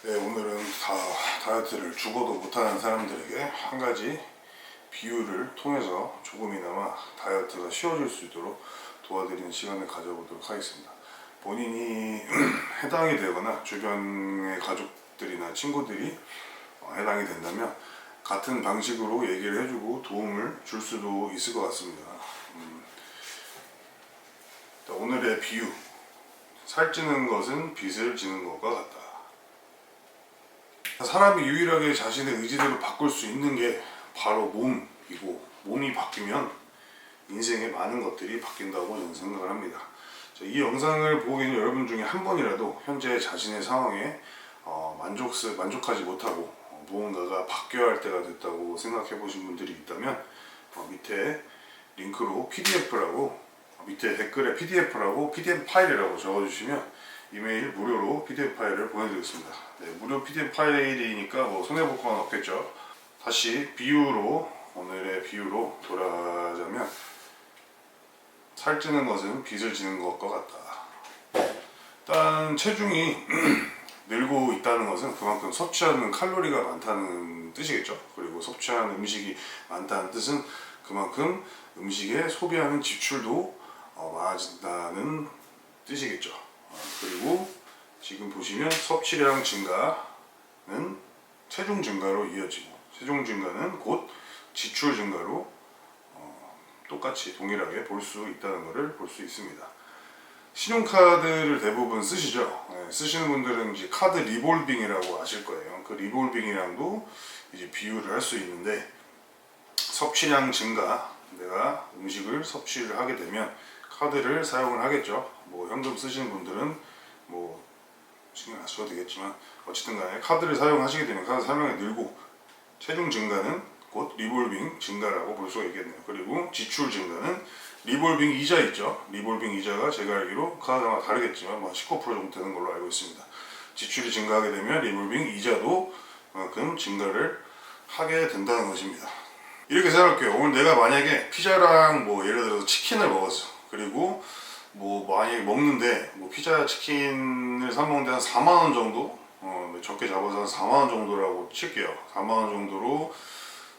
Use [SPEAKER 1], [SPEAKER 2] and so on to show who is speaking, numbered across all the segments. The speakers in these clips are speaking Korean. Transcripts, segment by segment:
[SPEAKER 1] 네, 오늘은 다 다이어트를 죽어도 못하는 사람들에게 한 가지 비유를 통해서 조금이나마 다이어트가 쉬워질 수 있도록 도와드리는 시간을 가져보도록 하겠습니다. 본인이 해당이 되거나 주변의 가족들이나 친구들이 어, 해당이 된다면 같은 방식으로 얘기를 해주고 도움을 줄 수도 있을 것 같습니다. 음, 자, 오늘의 비유. 살찌는 것은 빚을 지는 것과 같다. 사람이 유일하게 자신의 의지대로 바꿀 수 있는 게 바로 몸이고 몸이 바뀌면 인생의 많은 것들이 바뀐다고 저는 생각을 합니다. 자, 이 영상을 보고 계신 여러분 중에 한 번이라도 현재 자신의 상황에 어, 만족 만족하지 못하고 어, 무언가가 바뀌어야 할 때가 됐다고 생각해 보신 분들이 있다면 어, 밑에 링크로 PDF라고 밑에 댓글에 PDF라고 PDF 파일이라고 적어주시면 이메일 무료로 PDF 파일을 보내드리겠습니다. 네, 무료 PDF 파일이니까 뭐 손해볼 건 없겠죠. 다시 비유로 오늘의 비유로 돌아가자면 살찌는 것은 빚을 지는 것과 같다. 일단 체중이 늘고 있다는 것은 그만큼 섭취하는 칼로리가 많다는 뜻이겠죠. 그리고 섭취하는 음식이 많다는 뜻은 그만큼 음식에 소비하는 지출도 어, 많아진다는 뜻이겠죠. 어, 그리고 지금 보시면 섭취량 증가는 체중 증가로 이어지고 체중 증가는 곧 지출 증가로 어, 똑같이 동일하게 볼 수 있다는 것을 볼 수 있습니다. 신용카드를 대부분 쓰시죠. 네, 쓰시는 분들은 이제 카드 리볼빙이라고 아실 거예요. 그 리볼빙이랑도 이제 비유를 할 수 있는데 섭취량 증가, 내가 음식을 섭취를 하게 되면 카드를 사용을 하겠죠. 뭐 현금 쓰시는 분들은 뭐 신경 안 써도 되겠지만 어쨌든 간에 카드를 사용하시게 되면 카드 사용량이 늘고 체중 증가는 곧 리볼빙 증가라고 볼 수가 있겠네요. 그리고 지출 증가는 리볼빙 이자 있죠. 리볼빙 이자가 제가 알기로 카드마다 다르겠지만 뭐19% 정도 되는 걸로 알고 있습니다. 지출이 증가하게 되면 리볼빙 이자도 그만큼 증가를 하게 된다는 것입니다. 이렇게 생각할게요. 오늘 내가 만약에 피자랑 뭐 예를 들어서 치킨을 먹었어. 그리고 뭐 만약에 먹는데 뭐 피자 치킨을 사 먹는데 한 4만 원 정도 어, 적게 잡아서 한 4만 원 정도라고 칠게요. 4만 원 정도로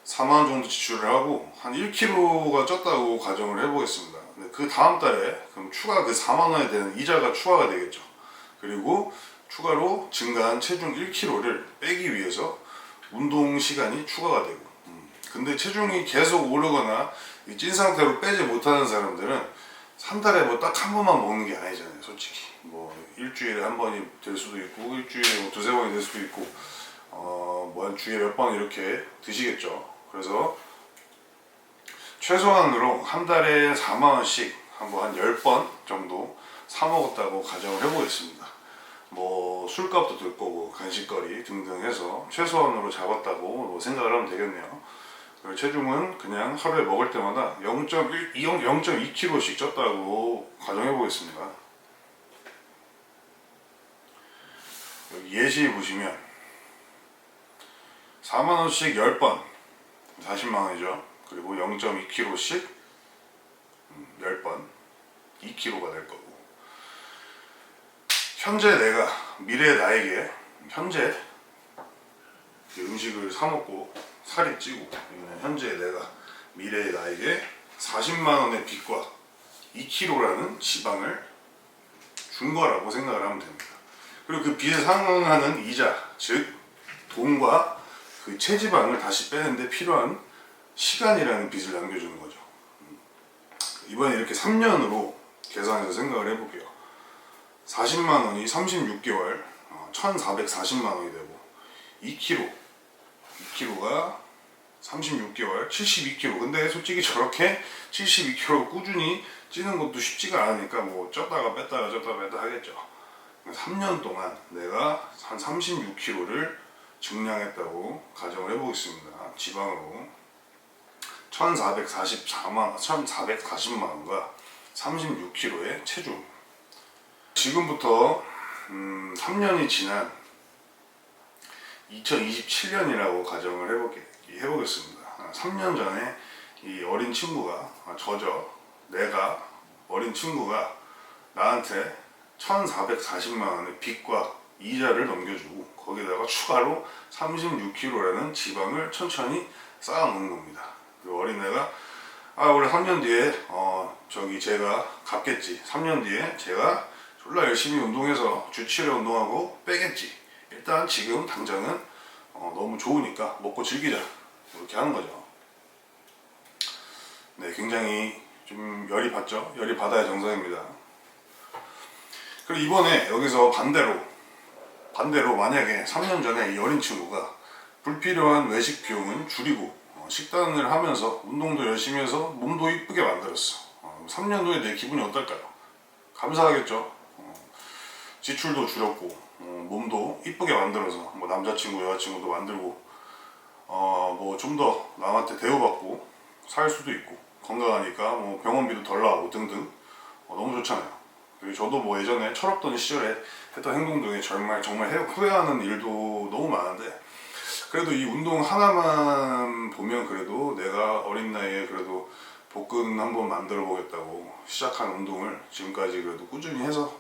[SPEAKER 1] 4만 원 정도 지출을 하고 한 1kg가 쪘다고 가정을 해보겠습니다. 근데 그 다음 달에 그럼 추가 그 4만 원에 대한 이자가 추가가 되겠죠. 그리고 추가로 증가한 체중 1kg를 빼기 위해서 운동 시간이 추가가 되고 음. 근데 체중이 계속 오르거나 이찐 상태로 빼지 못하는 사람들은 한 달에 뭐 딱 한 번만 먹는 게 아니잖아요, 솔직히. 뭐 일주일에 한 번이 될 수도 있고 일주일에 뭐 두세 번이 될 수도 있고 어뭐한 주에 몇 번 이렇게 드시겠죠. 그래서 최소한으로 한 달에 4만 원씩 한번 한 10번 정도 사 먹었다고 가정을 해보겠습니다. 뭐 술값도 들 거고 간식거리 등등 해서 최소한으로 잡았다고 뭐 생각을 하면 되겠네요. 체중은 그냥 하루에 먹을 때마다 0.1, 0.2kg씩 쪘다고 가정해 보겠습니다. 예시 보시면 4만원씩 10번 40만원이죠. 그리고 0.2kg씩 10번 2kg가 될 거고 현재 내가 미래 나에게 현재 그 음식을 사 먹고 살이 찌고 현재 내가 미래의 나에게 40만 원의 빚과 2kg라는 지방을 준 거라고 생각을 하면 됩니다. 그리고 그 빚에 상응하는 이자, 즉 돈과 그 체지방을 다시 빼는데 필요한 시간이라는 빚을 남겨주는 거죠. 음. 이번에 이렇게 3년으로 계산해서 생각을 해볼게요. 40만 원이 36개월, 1,440만 원이 되고 2kg 2kg가 36개월 72kg 근데 솔직히 저렇게 72kg 꾸준히 찌는 것도 쉽지가 않으니까 뭐 쪘다가 뺐다가 쪘다가 뺐다 하겠죠. 3년 동안 내가 한 36kg를 증량했다고 가정을 해보겠습니다. 지방으로. 1444만 1440만 원과 36kg의 체중. 지금부터 음, 3년이 지난 2027년이라고 가정을 해보게, 해보겠습니다. 3년 전에 이 어린 친구가, 아, 저죠. 내가, 어린 친구가 나한테 1440만 원의 빚과 이자를 넘겨주고 거기다가 추가로 36kg라는 지방을 천천히 쌓아놓는 겁니다. 그 어린애가 아 원래 3년 뒤에 어 저기 제가 갚겠지. 3년 뒤에 제가 졸라 열심히 운동해서 주 7회 운동하고 빼겠지. 일단 지금 당장은 어, 너무 좋으니까 먹고 즐기자. 이렇게 하는 거죠. 네, 굉장히 좀 열이 받죠. 열이 받아야 정상입니다. 그리고 이번에 여기서 반대로 반대로 만약에 3년 전에 이 어린 친구가 불필요한 외식 비용은 줄이고 어, 식단을 하면서 운동도 열심히 해서 몸도 이쁘게 만들었어. 어, 3년 후에 내 기분이 어떨까요? 감사하겠죠. 어, 지출도 줄였고 어, 몸도 이쁘게 만들어서 뭐 남자친구 여자친구도 만들고 어, 뭐 좀 더 남한테 대우받고 살 수도 있고 건강하니까 뭐 병원비도 덜 나오고 등등 어, 너무 좋잖아요. 그리고 저도 뭐 예전에 철없던 시절에 했던 행동 중에 정말 정말 해- 후회하는 일도 너무 많은데 그래도 이 운동 하나만 보면 그래도 내가 어린 나이에 그래도 복근 한번 만들어 보겠다고 시작한 운동을 지금까지 그래도 꾸준히 해서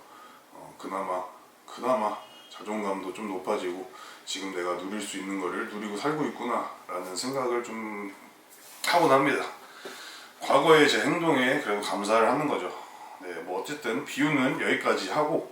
[SPEAKER 1] 어, 그나마 그나마 자존감도 좀 높아지고 지금 내가 누릴 수 있는 거를 누리고 살고 있구나라는 생각을 좀 하곤 합니다. 과거의 제 행동에 그래도 감사를 하는 거죠. 네, 뭐 어쨌든 비유는 여기까지 하고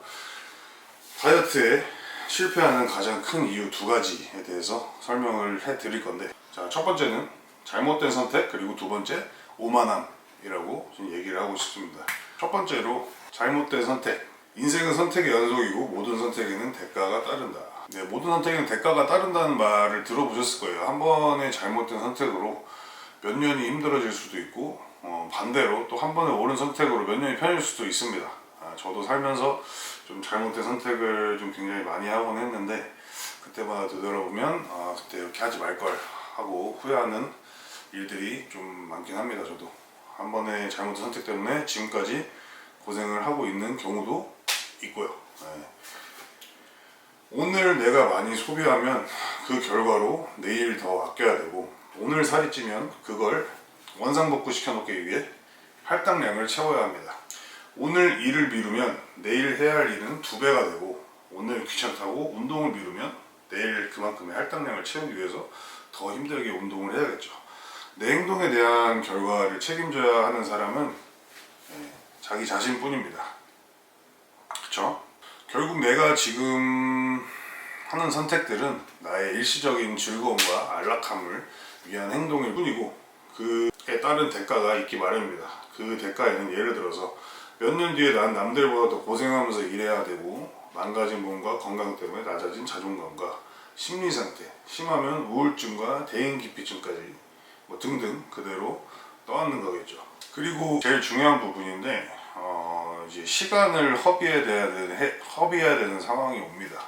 [SPEAKER 1] 다이어트에 실패하는 가장 큰 이유 두 가지에 대해서 설명을 해 드릴 건데 자, 첫 번째는 잘못된 선택 그리고 두 번째 오만함이라고 좀 얘기를 하고 싶습니다. 첫 번째로 잘못된 선택 인생은 선택의 연속이고 모든 선택에는 대가가 따른다. 네, 모든 선택에는 대가가 따른다는 말을 들어보셨을 거예요. 한 번의 잘못된 선택으로 몇 년이 힘들어질 수도 있고 어, 반대로 또 한 번의 옳은 선택으로 몇 년이 편해질 수도 있습니다. 아, 저도 살면서 좀 잘못된 선택을 좀 굉장히 많이 하곤 했는데 그때마다 되돌아보면 아, 그때 이렇게 하지 말 걸 하고 후회하는 일들이 좀 많긴 합니다. 저도 한 번의 잘못된 선택 때문에 지금까지 고생을 하고 있는 경우도 있고요. 네. 오늘 내가 많이 소비하면 그 결과로 내일 더 아껴야 되고 오늘 살이 찌면 그걸 원상복구 시켜놓기 위해 할당량을 채워야 합니다. 오늘 일을 미루면 내일 해야 할 일은 두 배가 되고 오늘 귀찮다고 운동을 미루면 내일 그만큼의 할당량을 채우기 위해서 더 힘들게 운동을 해야겠죠. 내 행동에 대한 결과를 책임져야 하는 사람은 예, 자기 자신뿐입니다. 그쵸? 결국 내가 지금 하는 선택들은 나의 일시적인 즐거움과 안락함을 위한 행동일 뿐이고 그에 따른 대가가 있기 마련입니다. 그 대가에는 예를 들어서 몇 년 뒤에 난 남들보다 더 고생하면서 일해야 되고 망가진 몸과 건강 때문에 낮아진 자존감과 심리 상태, 심하면 우울증과 대인 기피증까지 뭐 등등 그대로 떠안는 거겠죠. 그리고 제일 중요한 부분인데 어, 이제 시간을 허비해야 되는 해- 허비해야 되는 상황이 옵니다.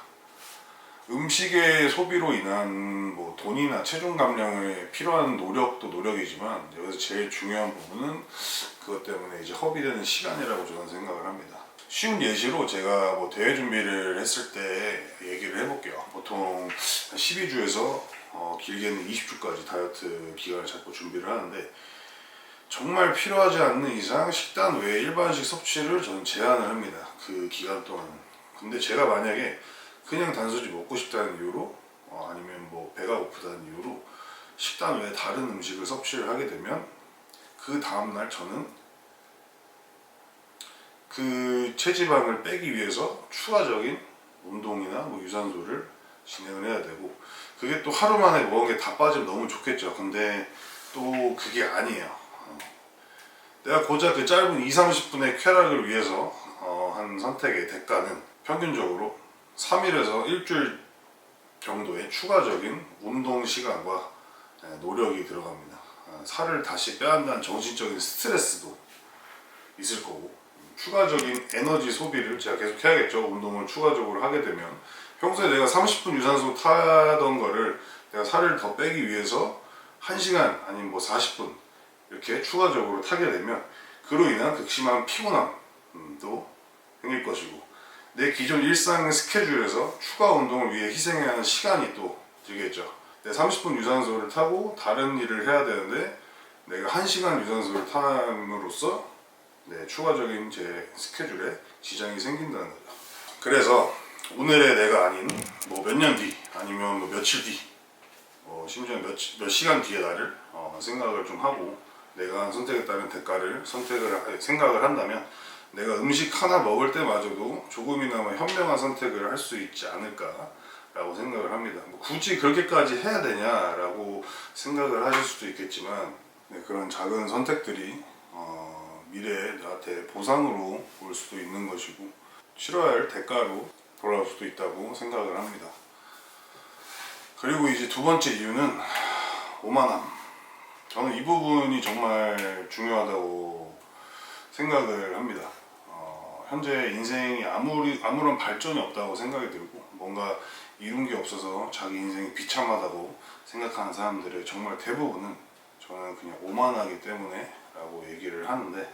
[SPEAKER 1] 음식의 소비로 인한 뭐 돈이나 체중 감량에 필요한 노력도 노력이지만 여기서 제일 중요한 부분은 그것 때문에 이제 허비되는 시간이라고 저는 생각을 합니다. 쉬운 예시로 제가 뭐 대회 준비를 했을 때 얘기를 해볼게요. 보통 12주에서 어, 길게는 20주까지 다이어트 기간을 잡고 준비를 하는데 정말 필요하지 않는 이상 식단 외에 일반식 섭취를 저는 제한을 합니다. 그 기간 동안. 근데 제가 만약에 그냥 단순히 먹고 싶다는 이유로 어, 아니면 뭐 배가 고프다는 이유로 식단 외에 다른 음식을 섭취를 하게 되면 그 다음날 저는 그 체지방을 빼기 위해서 추가적인 운동이나 뭐 유산소를 진행을 해야 되고 그게 또 하루 만에 먹은 게 다 빠지면 너무 좋겠죠. 근데 또 그게 아니에요. 어. 내가 고작 그 짧은 2, 30분의 쾌락을 위해서 어, 한 선택의 대가는 평균적으로 3일에서 일주일 정도의 추가적인 운동 시간과 예, 노력이 들어갑니다. 아, 살을 다시 한다는 정신적인 스트레스도 있을 거고 추가적인 에너지 소비를 제가 계속 해야겠죠. 운동을 추가적으로 하게 되면 평소에 내가 30분 유산소 타던 거를 내가 살을 더 빼기 위해서 1시간 아니면 뭐 40분 이렇게 추가적으로 타게 되면 그로 인한 극심한 피곤함도 생길 것이고 내 기존 일상 스케줄에서 추가 운동을 위해 희생해야 하는 시간이 또 들겠죠. 내 30분 유산소를 타고 다른 일을 해야 되는데 내가 1시간 유산소를 탐으로써 네, 추가적인 제 스케줄에 지장이 생긴다는 거죠. 그래서 오늘의 내가 아닌 뭐 몇 년 뒤 아니면 뭐 며칠 뒤 어, 심지어 몇, 몇 시간 뒤에 나를 어, 생각을 좀 하고 내가 한 선택에 따른 대가를 선택을 하- 생각을 한다면 내가 음식 하나 먹을 때마저도 조금이나마 현명한 선택을 할 수 있지 않을까라고 생각을 합니다. 뭐 굳이 그렇게까지 해야 되냐라고 생각을 하실 수도 있겠지만 네, 그런 작은 선택들이 어, 미래에 나한테 보상으로 올 수도 있는 것이고 치러야 할 대가로 돌아올 수도 있다고 생각을 합니다. 그리고 이제 두 번째 이유는 오만함. 저는 이 부분이 정말 중요하다고 생각을 합니다. 어, 현재 인생이 아무리 아무런 발전이 없다고 생각이 들고 뭔가 이룬 게 없어서 자기 인생이 비참하다고 생각하는 사람들의 정말 대부분은 저는 그냥 오만하기 때문에라고 얘기를 하는데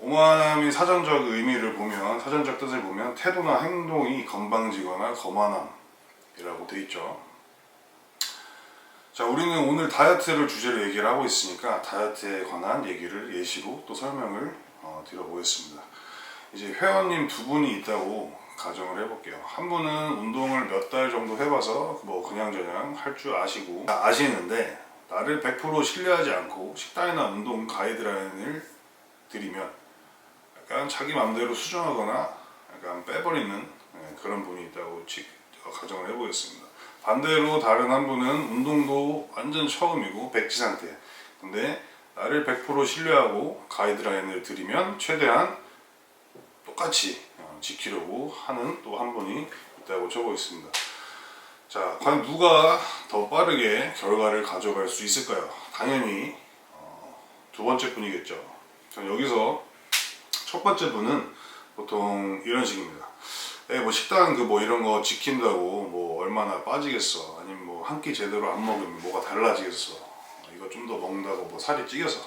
[SPEAKER 1] 오만함의 사전적 의미를 보면 사전적 뜻을 보면 태도나 행동이 건방지거나 거만함이라고 돼 있죠. 자, 우리는 오늘 다이어트를 주제로 얘기를 하고 있으니까 다이어트에 관한 얘기를 예시로 또 설명을 어, 드려보겠습니다. 이제 회원님 두 분이 있다고 가정을 해볼게요. 한 분은 운동을 몇 달 정도 해봐서 뭐 그냥저냥 할 줄 아시고 아시는데 나를 100% 신뢰하지 않고 식단이나 운동 가이드라인을 드리면 약간 자기 마음대로 수정하거나 약간 빼버리는 예, 그런 분이 있다고 치- 어, 가정을 해보겠습니다. 반대로 다른 한 분은 운동도 완전 처음이고 백지 상태. 근데 나를 100% 신뢰하고 가이드라인을 드리면 최대한 똑같이 어, 지키려고 하는 또 한 분이 있다고 적어 있습니다. 자, 과연 누가 더 빠르게 결과를 가져갈 수 있을까요? 당연히 어, 두 번째 분이겠죠. 전 여기서 첫 번째 분은 보통 이런 식입니다. 에, 뭐 식단 그 뭐 이런 거 지킨다고 뭐 얼마나 빠지겠어. 아니면 뭐 한 끼 제대로 안 먹으면 뭐가 달라지겠어. 어, 이거 좀 더 먹는다고 뭐 살이 찌겠어.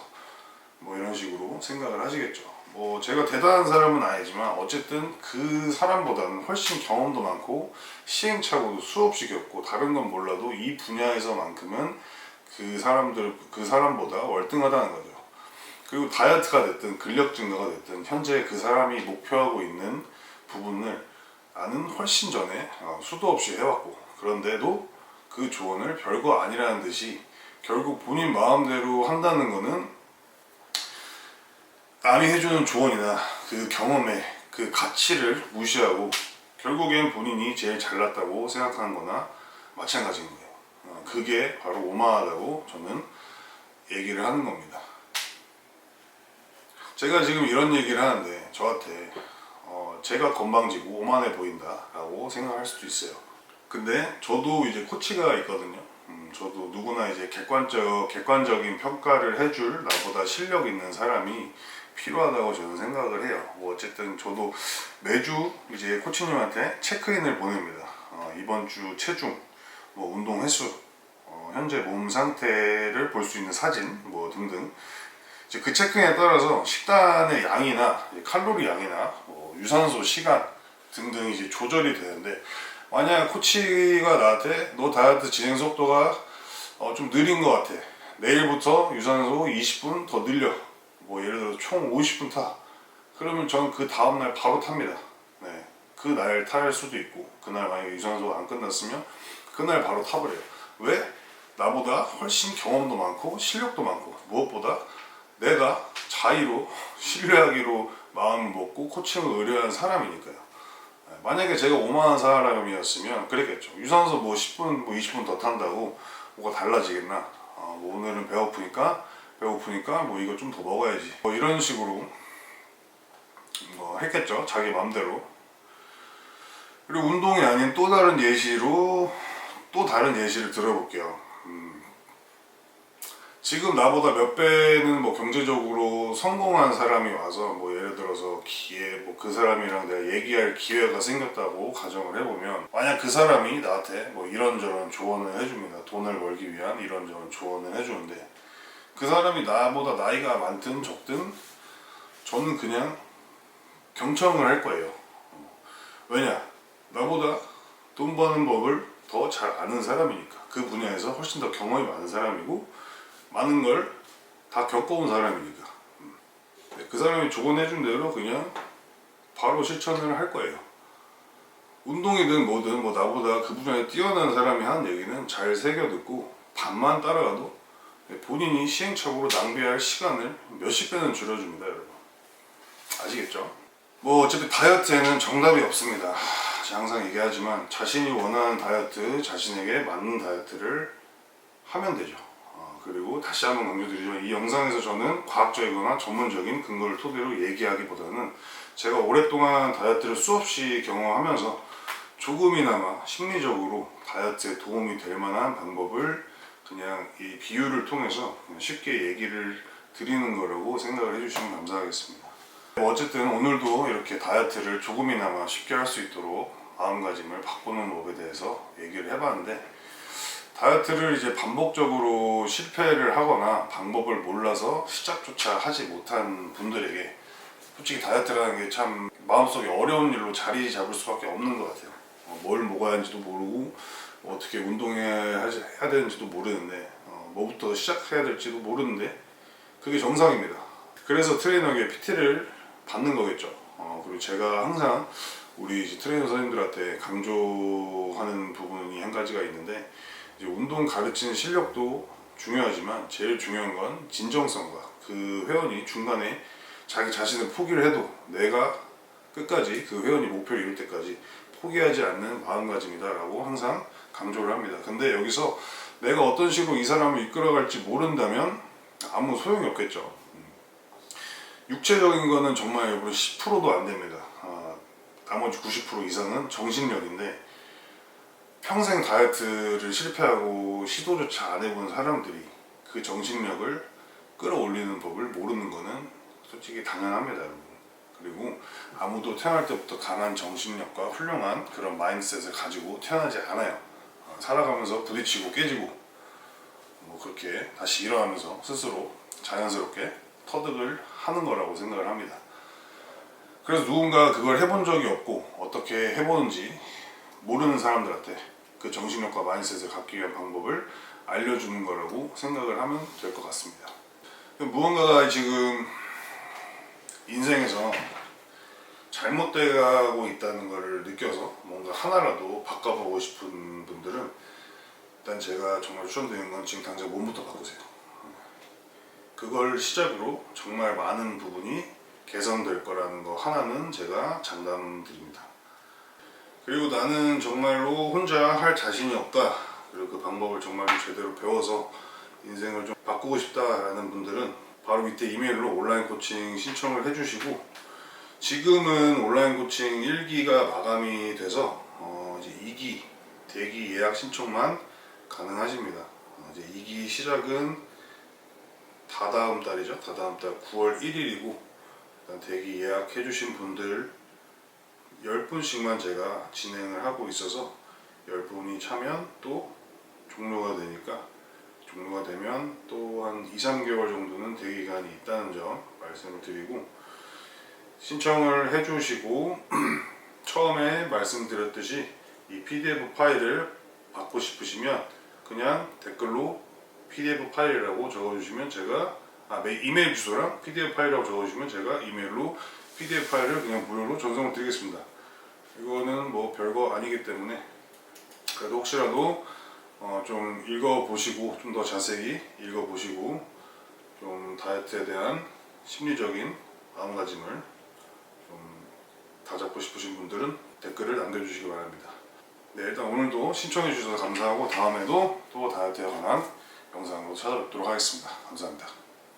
[SPEAKER 1] 뭐 이런 식으로 생각을 하시겠죠. 뭐 제가 대단한 사람은 아니지만 어쨌든 그 사람보다는 훨씬 경험도 많고 시행착오도 수없이 겪고 다른 건 몰라도 이 분야에서만큼은 그 사람들 그 사람보다 월등하다는 거죠. 그리고 다이어트가 됐든 근력 증가가 됐든 현재 그 사람이 목표하고 있는 부분을 나는 훨씬 전에 어, 수도 없이 해왔고 그런데도 그 조언을 별거 아니라는 듯이 결국 본인 마음대로 한다는 거는 남이 해주는 조언이나 그 경험의 그 가치를 무시하고 결국엔 본인이 제일 잘났다고 생각하는 거나 마찬가지인 거예요. 어, 그게 바로 오만하다고 저는 얘기를 하는 겁니다. 제가 지금 이런 얘기를 하는데 저한테 어, 제가 건방지고 오만해 보인다라고 생각할 수도 있어요. 근데 저도 이제 코치가 있거든요. 음, 저도 누구나 이제 객관적 객관적인 평가를 해줄 나보다 실력 있는 사람이 필요하다고 저는 생각을 해요. 뭐 어쨌든 저도 매주 이제 코치님한테 체크인을 보냅니다. 어, 이번 주 체중, 뭐 운동 횟수, 어, 현재 몸 상태를 볼 수 있는 사진, 뭐 등등. 이제 그 체크인에 따라서 식단의 양이나 칼로리 양이나 뭐 유산소 시간 등등 이제 조절이 되는데 만약 코치가 나한테 너 다이어트 진행 속도가 어, 좀 느린 것 같아. 내일부터 유산소 20분 더 늘려. 뭐 예를 들어 총 50분 타. 그러면 저는 그 다음날 바로 탑니다. 네. 그날 탈 수도 있고 그날 만약에 유산소가 안 끝났으면 그날 바로 타버려요. 왜? 나보다 훨씬 경험도 많고 실력도 많고 무엇보다 내가 자의로 신뢰하기로 마음을 먹고 코칭을 의뢰한 사람이니까요. 네, 만약에 제가 오만한 사람이었으면 그랬겠죠. 유산소 뭐 10분, 뭐 20분 더 탄다고 뭐가 달라지겠나? 어, 뭐 오늘은 배고프니까 배고프니까 뭐 이거 좀 더 먹어야지. 뭐 이런 식으로 뭐 했겠죠. 자기 마음대로. 그리고 운동이 아닌 또 다른 예시로 또 다른 예시를 들어볼게요. 음, 지금 나보다 몇 배는 뭐 경제적으로 성공한 사람이 와서 뭐 예를 들어서 기회 뭐 그 사람이랑 내가 얘기할 기회가 생겼다고 가정을 해보면 만약 그 사람이 나한테 뭐 이런저런 조언을 해줍니다. 돈을 벌기 위한 이런저런 조언을 해주는데 그 사람이 나보다 나이가 많든 적든 저는 그냥 경청을 할 거예요. 왜냐? 나보다 돈 버는 법을 더 잘 아는 사람이니까. 그 분야에서 훨씬 더 경험이 많은 사람이고, 많은 걸 다 겪어온 사람이니까. 음. 네, 그 사람이 조언해준 대로 그냥 바로 실천을 할 거예요. 운동이든 뭐든 뭐 나보다 그 분야에 뛰어난 사람이 하는 얘기는 잘 새겨 듣고 반만 따라가도 본인이 시행착오로 낭비할 시간을 몇십 배는 줄여줍니다, 여러분. 아시겠죠? 뭐 어차피 다이어트에는 정답이 없습니다. 항상 얘기하지만 자신이 원하는 다이어트, 자신에게 맞는 다이어트를 하면 되죠. 어, 그리고 다시 한번 강조드리지만 이 영상에서 저는 과학적이거나 전문적인 근거를 토대로 얘기하기보다는 제가 오랫동안 다이어트를 수없이 경험하면서 조금이나마 심리적으로 다이어트에 도움이 될 만한 방법을 그냥 이 비유를 통해서 쉽게 얘기를 드리는 거라고 생각을 해주시면 감사하겠습니다. 뭐 어쨌든 오늘도 이렇게 다이어트를 조금이나마 쉽게 할 수 있도록 마음가짐을 바꾸는 법에 대해서 얘기를 해봤는데 다이어트를 이제 반복적으로 실패를 하거나 방법을 몰라서 시작조차 하지 못한 분들에게 솔직히 다이어트라는 게 참 마음속에 어려운 일로 자리 잡을 수밖에 없는 것 같아요. 어, 뭘 먹어야 하는지도 모르고 뭐 어떻게 운동해야 되는지도 모르는데 어, 뭐부터 시작해야 될지도 모르는데 그게 정상입니다. 그래서 트레이너에게 PT를 받는 거겠죠. 어, 그리고 제가 항상 우리 트레이너 선생님들한테 강조하는 부분이 한 가지가 있는데 이제 운동 가르치는 실력도 중요하지만 제일 중요한 건 진정성과 그 회원이 중간에 자기 자신을 포기를 해도 내가 끝까지 그 회원이 목표를 이룰 때까지 포기하지 않는 마음가짐이다라고 항상 강조를 합니다. 근데 여기서 내가 어떤 식으로 이 사람을 이끌어갈지 모른다면 아무 소용이 없겠죠. 음. 육체적인 거는 정말 여러분 10%도 안 됩니다. 아, 나머지 90% 이상은 정신력인데 평생 다이어트를 실패하고 시도조차 안 해본 사람들이 그 정신력을 끌어올리는 법을 모르는 거는 솔직히 당연합니다, 여러분. 그리고 아무도 태어날 때부터 강한 정신력과 훌륭한 그런 마인드셋을 가지고 태어나지 않아요. 어, 살아가면서 부딪히고 깨지고 뭐 그렇게 다시 일어나면서 스스로 자연스럽게 터득을 하는 거라고 생각을 합니다. 그래서 누군가 그걸 해본 적이 없고 어떻게 해보는지 모르는 사람들한테 그 정신력과 마인드셋을 갖기 위한 방법을 알려주는 거라고 생각을 하면 될 것 같습니다. 무언가가 지금 인생에서 잘못돼가고 있다는 것을 느껴서 뭔가 하나라도 바꿔보고 싶은 분들은 일단 제가 정말 추천드리는 건 지금 당장 몸부터 바꾸세요. 그걸 시작으로 정말 많은 부분이 개선될 거라는 거 하나는 제가 장담드립니다. 그리고 나는 정말로 혼자 할 자신이 없다. 그리고 그 방법을 정말로 제대로 배워서 인생을 좀 바꾸고 싶다라는 분들은 바로 밑에 이메일로 온라인 코칭 신청을 해주시고 지금은 온라인 코칭 1기가 마감이 돼서 어 이제 2기 대기 예약 신청만 가능하십니다. 어 이제 2기 시작은 다다음 달이죠. 다다음 달 9월 1일이고 일단 대기 예약해 주신 분들 10분씩만 제가 진행을 하고 있어서 10분이 차면 또 종료가 되니까 종료가 되면 또 한 2, 3개월 정도는 대기 기간이 있다는 점 말씀을 드리고 신청을 해주시고 처음에 말씀드렸듯이 이 PDF 파일을 받고 싶으시면 그냥 댓글로 PDF 파일이라고 적어주시면 제가 아, 메- 이메일 주소랑 PDF 파일이라고 적어주시면 제가 이메일로 PDF 파일을 그냥 무료로 전송을 드리겠습니다. 이거는 뭐 별거 아니기 때문에 그래도 혹시라도 어, 좀 읽어보시고 좀 더 자세히 읽어보시고 좀 다이어트에 대한 심리적인 마음가짐을 좀 다잡고 싶으신 분들은 댓글을 남겨주시기 바랍니다. 네, 일단 오늘도 신청해 주셔서 감사하고 다음에도 또 다이어트에 관한 영상으로 찾아뵙도록 하겠습니다. 감사합니다.